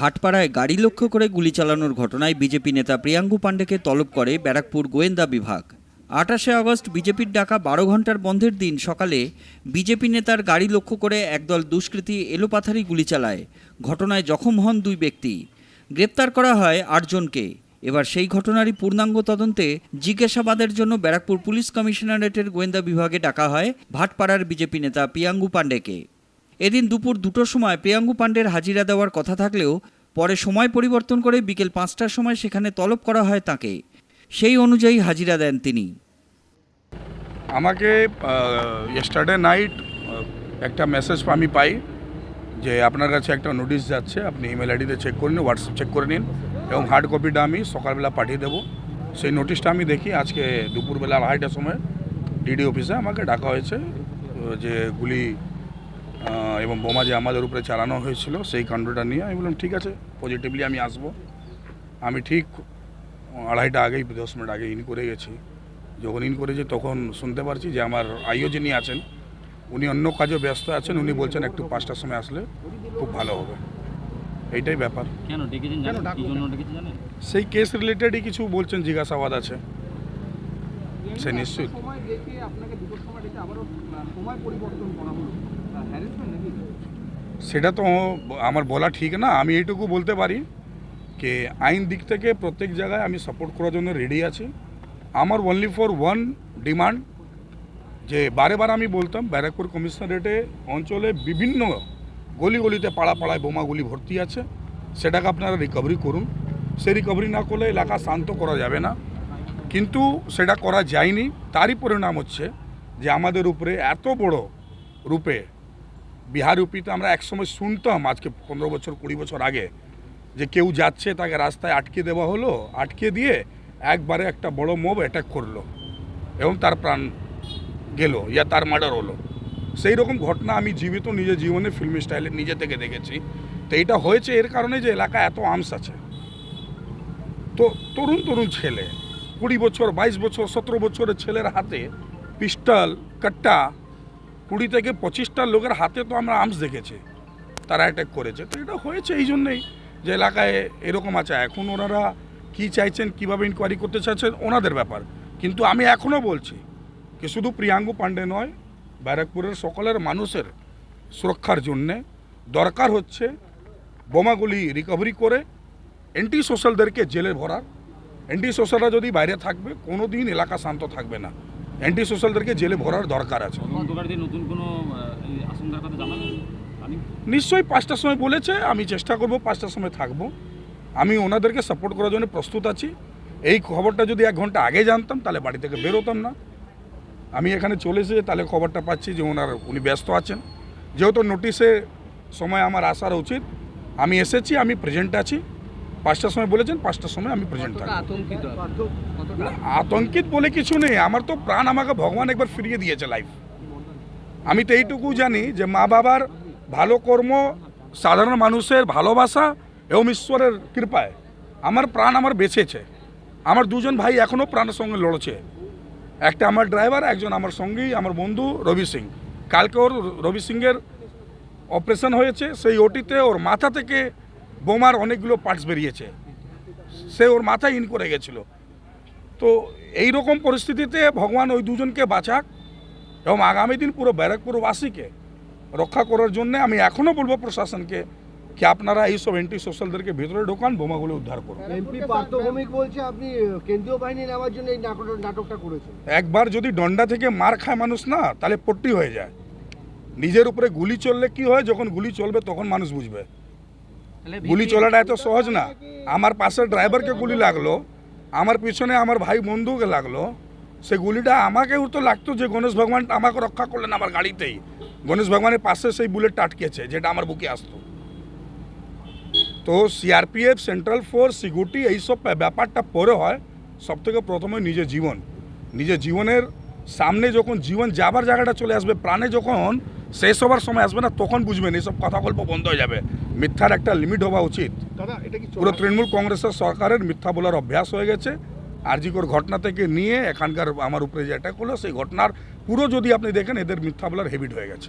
ভাটপাড়ায় গাড়ি লক্ষ্য করে গুলি চালানোর ঘটনায় বিজেপি নেতা প্রিয়াঙ্গু পাণ্ডেকে তলব করে ব্যারাকপুর গোয়েন্দা বিভাগ। আঠাশে আগস্ট বিজেপির ডাকা বারো ঘণ্টার বন্ধের দিন সকালে বিজেপি নেতার গাড়ি লক্ষ্য করে একদল দুষ্কৃতী এলোপাথারি গুলি চালায়। ঘটনায় জখম হন দুই ব্যক্তি। গ্রেপ্তার করা হয় আটজনকে। এবার সেই ঘটনারই পূর্ণাঙ্গ তদন্তে জিজ্ঞাসাবাদের জন্য ব্যারাকপুর পুলিশ কমিশনারেটের গোয়েন্দা বিভাগে ডাকা হয় ভাটপাড়ার বিজেপি নেতা প্রিয়াঙ্গু পাণ্ডেকে। এদিন দুপুর দুটোর সময় প্রিয়াঙ্গু পাণ্ডের হাজিরা দেওয়ার কথা থাকলেও পরে সময় পরিবর্তন করে বিকেল পাঁচটার সময় সেখানে তলব করা হয় তাকে। সেই অনুযায়ী হাজিরা দেন তিনি। আমাকে ইয়েস্টারডে নাইট একটা মেসেজ আমি পাই যে আপনার কাছে একটা নোটিশ যাচ্ছে, আপনি ইমেল আইডিতে চেক করে নিন হোয়াটসঅ্যাপ চেক করে নিন এবং হার্ড কপিটা আমি সকালবেলা পাঠিয়ে দেবো। সেই নোটিশটা আমি দেখি আজকে দুপুরবেলা আড়াইটার সময় ডিডি অফিসে আমাকে ডাকা হয়েছে যে গুলি এবং বোমা যে আমাদের উপরে চালানো হয়েছিল সেই কাণ্ডটা নিয়ে আমি বললাম ঠিক আছে পজিটিভলি আমি আসব। আমি ঠিক আড়াইটা আগেই দশ মিনিট আগে ইন করে গেছি। যখন ইন করেছি তখন শুনতে পারছি যে আমার আইও যিনি আছেন উনি অন্য কাজে ব্যস্ত আছেন। উনি বলছেন একটু পাঁচটার সময় আসলে খুব ভালো হবে। এইটাই ব্যাপার। কেন জানেন? সেই কেস রিলেটেডই কিছু বলছেন জিজ্ঞাসাবাদ আছে। সে নিশ্চয়ই। সময় দেখে আপনাকে দুটোর সময় দেখে আবারও সময় পরিবর্তন করা হলো। হ্যারেসমেন্ট নাকি সেটা তো আমার বলা ঠিক না, আমি এইটুকু বলতে পারি যে আইন দিক থেকে প্রত্যেক জায়গায় আমি সাপোর্ট করার জন্য রেডি আছি। আমার অনলি ফর ওয়ান ডিমান্ড যে বারে বার আমি বলতাম, ব্যারাকপুর কমিশনারেটে অঞ্চলে বিভিন্ন গলি গলিতে পাড়া পাড়ায় বোমাগুলি ভর্তি আছে, সেটাকে আপনারা রিকভারি করুন। সে রিকভারি না করলে এলাকা শান্ত করা যাবে না। কিন্তু সেটা করা যায়নি, তারই পরিণাম হচ্ছে যে আমাদের উপরে এত বড় রূপে বিহার ইউপিতে আমরা একসময় শুনতাম, আজকে পনেরো বছর, কুড়ি বছর আগে, যে কেউ যাচ্ছে তাকে রাস্তায় আটকে দেওয়া হলো, আটকে দিয়ে একবারে একটা বড় মোব অ্যাটাক করল এবং তার প্রাণ গেল, ইয়া তার মার্ডার হলো। সেই রকম ঘটনা আমি জীবিত নিজের জীবনে ফিল্ম স্টাইলে নিজে থেকে দেখেছি। তো এটা হয়েছে এর কারণে যে এলাকা এত আর্মস আছে। তো তরুণ তরুণ ছেলে, কুড়ি বছর, বাইশ বছর, সতেরো বছরের ছেলের হাতে পিস্টল কাট্টা কুড়ি থেকে পঁচিশটা লোকের হাতে তো আমরা আর্মস দেখেছি। তারা অ্যাটাক করেছে। তো এটা হয়েছে এই জন্যেই যে এলাকায় এরকম আছে। এখন ওনারা কি চাইছেন, কীভাবে ইনকোয়ারি করতে চাইছেন, ওনাদের ব্যাপার। কিন্তু আমি এখনও বলছি কি শুধু প্রিয়াঙ্গু পাণ্ডে নয়, ব্যারাকপুরের সকলের মানুষের সুরক্ষার জন্যে দরকার হচ্ছে বোমাগুলি রিকভারি করে অ্যান্টি সোশ্যালদেরকে জেলে ভরার। অ্যান্টি সোশ্যালরা যদি বাইরে থাকবে কোনো দিন এলাকা শান্ত থাকবে না। অ্যান্টি সোশ্যালদেরকে জেলে ভরার দরকার আছে। নতুন কোনো নিশ্চয়ই পাঁচটার সময় বলেছে আমি চেষ্টা করব পাঁচটার সময় থাকব। আমি ওনাদেরকে সাপোর্ট করার জন্য প্রস্তুত আছি। এই খবরটা যদি এক ঘণ্টা আগে জানতাম তাহলে বাড়ি থেকে বেরোতাম না। আমি এখানে চলে এসে তাহলে খবরটা পাচ্ছি যে ওনার উনি ব্যস্ত আছেন। যেহেতু নোটিশে সময় আমার আসার উচিত আমি এসেছি আমি প্রেজেন্ট আছি। পাঁচটার সময় বলেছেন পাঁচটার সময় আমি প্রেজেন্ট থাকব। আতঙ্কিত? বলে কিছু নেই আমার তো প্রাণ আমাকে ভগবান একবার ফিরিয়ে দিয়েছে লাইফ আমি তো এইটুকু জানি যে মা বাবার ভালো কর্ম সাধারণ মানুষের ভালোবাসা এবং ঈশ্বরের কৃপায় আমার প্রাণ আমার বেঁচেছে। আমার দুজন ভাই এখনও প্রাণের সঙ্গে লড়ছে। একটা আমার ড্রাইভার একজন আমার সঙ্গী আমার বন্ধু রবি সিং। কালকে ওর রবি সিংয়ের অপারেশন হয়েছে সেই ওটিতে ওর মাথা থেকে বোমার অনেকগুলো পার্টস বেরিয়েছে। সে ওর মাথায় ইন করে গেছিল। তো এই রকম পরিস্থিতিতে ভগবান ওই দুজনকে বাঁচাক এবং আগামী দিন পুরো ব্যারাকপুরবাসীকে রক্ষা করার জন্য আমি এখনও বলব প্রশাসনকে কি আপনারা এইসব এন্টি সোশ্যালদেরকে ভেতরে ঢোকান বোমাগুলো উদ্ধার করুন। এমপি পার্থভৌমিক বলছে আপনি কেন্দ্রীয় বাহিনী নেওয়ার জন্য এই নাটকটা করেছেন। একবার যদি ডন্ডা থেকে মার খায় মানুষ না তাহলে পট্টি হয়ে যায়। নিজের উপরে গুলি চললে কি হয়? যখন গুলি চলবে তখন মানুষ বুঝবে। গুলি চলাটা এত সহজ না। আমার পাশের ড্রাইভারকে গুলি লাগল আমার পিছনে আমার ভাই বন্ধুকে লাগল সে গুলিটা আমাকেও তো লাগতো যে গণেশ ভগবান আমাকে রক্ষা করলেন আমার গাড়িতেই। গণেশ ভগবানের পাশে সেই বুলেটটা আটকেছে যেটা আমার বুকে আসতো। তো সিআরপিএফ সেন্ট্রাল ফোর্স সিকিউরিটি এইসব ব্যাপারটা পরে হয় সব থেকে প্রথমে নিজের জীবন। নিজের জীবনের সামনে যখন জীবন যাবার জায়গাটা চলে আসবে প্রাণে যখন শেষ হবার সময় আসবে না তখন বুঝবেন এইসব কথা গল্প বন্ধ হয়ে যাবে। মিথ্যার একটা লিমিট হওয়া উচিত। দাদা এটা কি পুরো তৃণমূল কংগ্রেসের সরকারের মিথ্যা বলার অভ্যাস হয়ে গেছে। আরজিকর ঘটনা থেকে নিয়ে এখানকার আমার উপরে যে অ্যাটাক হলো সেই ঘটনার পুরো যদি আপনি দেখেন এদের মিথ্যা বলার হেবিট হয়ে গেছে।